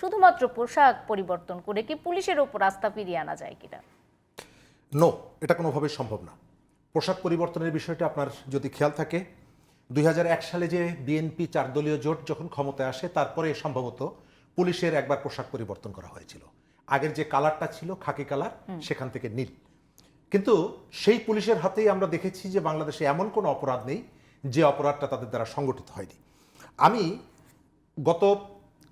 শুধুমাত্র পোশাক পরিবর্তন করে কি পুলিশের ওপর আস্থা ফিরিয়ে আনা যায় কিনা? নো এটা কোনোভাবেই সম্ভব না। পোশাক পরিবর্তনের বিষয়টা আপনার যদি খেয়াল থাকে দুই হাজার এক সালে যে বিএনপি চার দলীয় জোট যখন ক্ষমতায় আসে তারপরে সম্ভবত পুলিশের একবার পোশাক পরিবর্তন করা হয়েছিল। আগের যে কালারটা ছিল খাকি কালার সেখান থেকে নীল। কিন্তু সেই পুলিশের হাতেই আমরা দেখেছি যে বাংলাদেশে এমন কোনো অপরাধ নেই যে অপরাধটা তাদের দ্বারা সংগঠিত হয়নি। আমি গত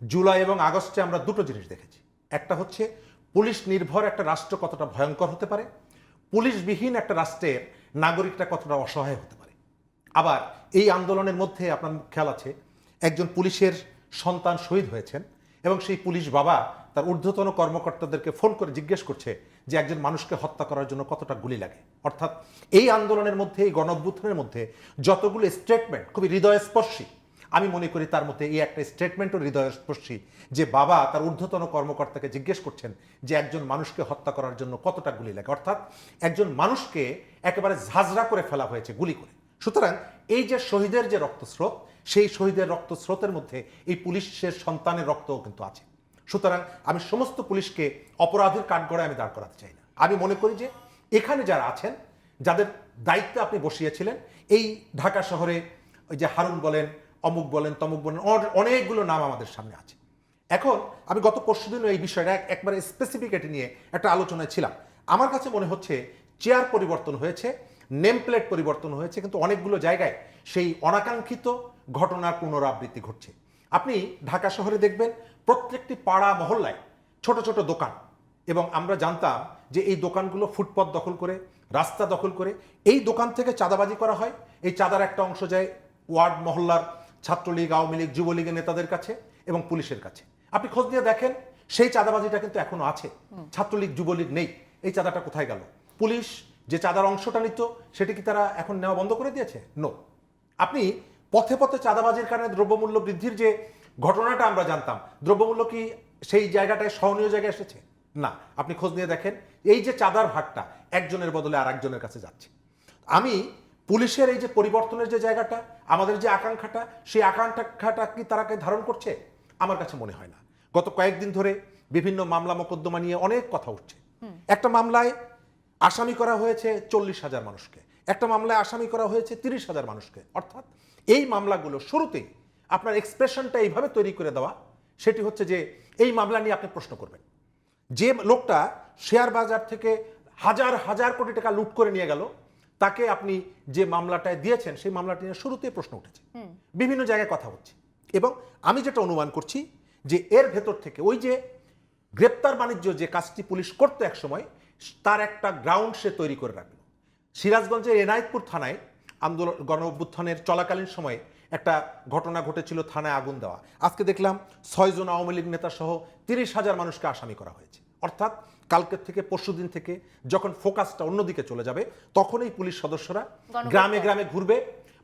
জুলাই এবং আগস্টে আমরা দুটো জিনিস দেখেছি। একটা হচ্ছে, পুলিশ নির্ভর একটা রাষ্ট্র কতটা ভয়ঙ্কর হতে পারে, পুলিশবিহীন একটা রাষ্ট্রের নাগরিকটা কতটা অসহায় হতে পারে। আবার এই আন্দোলনের মধ্যে আপনার খেয়াল আছে, একজন পুলিশের সন্তান শহীদ হয়েছেন এবং সেই পুলিশ বাবা তার ঊর্ধ্বতন কর্মকর্তাদেরকে ফোন করে জিজ্ঞেস করছে যে একজন মানুষকে হত্যা করার জন্য কতটা গুলি লাগে। অর্থাৎ এই আন্দোলনের মধ্যে, এই গণ মধ্যে যতগুলো স্টেটমেন্ট খুবই হৃদয়স্পর্শী আমি মনে করি তার মধ্যে এই একটা স্টেটমেন্টও হৃদয়স্পর্শী যে বাবা তার ঊর্ধ্বতন কর্মকর্তাকে জিজ্ঞেস করছেন যে একজন মানুষকে হত্যা করার জন্য কতটা গুলি লাগে। অর্থাৎ একজন মানুষকে একেবারে ঝাঁঝরা করে ফেলা হয়েছে গুলি করে। সুতরাং এই যে শহীদের যে রক্তস্রোত, সেই শহীদের রক্তস্রোতের মধ্যে এই পুলিশের সন্তানের রক্তও কিন্তু আছে। সুতরাং আমি সমস্ত পুলিশকে অপরাধের কাঠগড়ায় আমি দাঁড় করাতে চাই না। আমি মনে করি যে এখানে যারা আছেন, যাদের দায়িত্বে আপনি বসিয়েছিলেন, এই ঢাকা শহরে ওই যে হারুন বলেন অমুক বলেন, তমুক বলেন অনেকগুলো নাম আমাদের সামনে আছে। এখন আমি গত পরশুদিনও এই বিষয়টা এক- একবারে স্পেসিফিক এটি নিয়ে একটা আলোচনায় ছিলাম। আমার কাছে মনে হচ্ছে চেয়ার পরিবর্তন হয়েছে নেম প্লেট পরিবর্তন হয়েছে, কিন্তু অনেকগুলো জায়গায় সেই অনাকাঙ্ক্ষিত ঘটনার পুনরাবৃত্তি ঘটছে। আপনি ঢাকা শহরে দেখবেন প্রত্যেকটি পাড়া, মহল্লায় ছোট ছোট দোকান এবং আমরা জানতাম যে এই দোকানগুলো ফুটপথ দখল করে, রাস্তা দখল করে, এই দোকান থেকে চাঁদাবাজি করা হয়। এই চাঁদার একটা অংশ যায় ওয়ার্ড মহল্লার ছাত্রলীগ আওয়ামী লীগ যুবলীগের নেতাদের কাছে এবং পুলিশের কাছে। আপনি খোঁজ নিয়ে দেখেন সেই চাঁদাবাজিটা কিন্তু এখনও আছে। ছাত্রলীগ যুবলীগ নেই। এই চাঁদাটা কোথায় গেল? পুলিশ যে চাঁদার অংশটা নিত সেটি কি তারা এখন নেওয়া বন্ধ করে দিয়েছে? নো আপনি পথে পথে চাঁদাবাজির কারণে দ্রব্যমূল্য বৃদ্ধির যে ঘটনাটা আমরা জানতাম দ্রব্যমূল্য কি সেই জায়গাটায় সহনীয় জায়গায় এসেছে? না। আপনি খোঁজ নিয়ে দেখেন এই যে চাঁদার ভাগটা একজনের বদলে আর একজনের কাছে যাচ্ছে। আমি পুলিশের এই যে পরিবর্তনের যে জায়গাটা আমাদের যে আকাঙ্ক্ষাটা সেই আকাঙ্ক্ষাটা কি তারাকে ধারণ করছে? আমার কাছে মনে হয় না। গত কয়েকদিন ধরে বিভিন্ন মামলা মোকদ্দমা নিয়ে অনেক কথা উঠছে। একটা মামলায় আসামি করা হয়েছে চল্লিশ হাজার মানুষকে। একটা মামলায় আসামি করা হয়েছে তিরিশ হাজার মানুষকে। অর্থাৎ এই মামলাগুলো শুরুতেই আপনার এক্সপ্রেশনটা এইভাবে তৈরি করে দেওয়া সেটি হচ্ছে যে এই মামলা নিয়ে আপনি প্রশ্ন করবেন। যে লোকটা শেয়ার বাজার থেকে হাজার হাজার কোটি টাকা লুট করে নিয়ে গেল তাকে আপনি যে মামলাটায় দিয়েছেন সেই মামলাটি নিয়ে শুরুতেই প্রশ্ন উঠেছে। বিভিন্ন জায়গায় কথা হচ্ছে। এবং আমি যেটা অনুমান করছি যে এর ভেতর থেকে ওই যে গ্রেপ্তার বাণিজ্য যে কাজটি পুলিশ করতো এক সময় তার একটা গ্রাউন্ড সে তৈরি করে রাখল। সিরাজগঞ্জের এনায়েতপুর থানায় আন্দোলন গণ অভ্যুত্থানের চলাকালীন সময়ে একটা ঘটনা ঘটেছিল থানায় আগুন দেওয়া। আজকে দেখলাম ছয়জন আওয়ামী লীগ নেতা সহ তিরিশ হাজার মানুষকে আসামি করা হয়েছে। অর্থাৎ কালকের থেকে পরশু দিন থেকে যখন ফোকাসটা অন্যদিকে চলে যাবে তখনই পুলিশ সদস্যরা গ্রামে গ্রামে ঘুরবে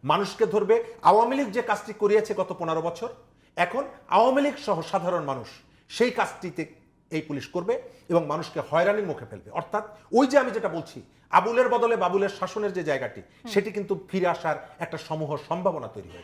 মানুষকে ধরবে। আওয়ামী লীগ যে কাজটি করিয়েছে গত পনেরো বছর এখন আওয়ামী লীগ সহ সাধারণ মানুষ সেই কাজটিতে এই পুলিশ করবে এবং মানুষকে হয়রানির মুখে ফেলবে। অর্থাৎ ওই যে আমি যেটা বলছি আবুলের বদলে বাবুলের শাসনের যে জায়গাটি সেটি কিন্তু ফিরে আসার একটা সমূহ সম্ভাবনা তৈরি হয়েছে।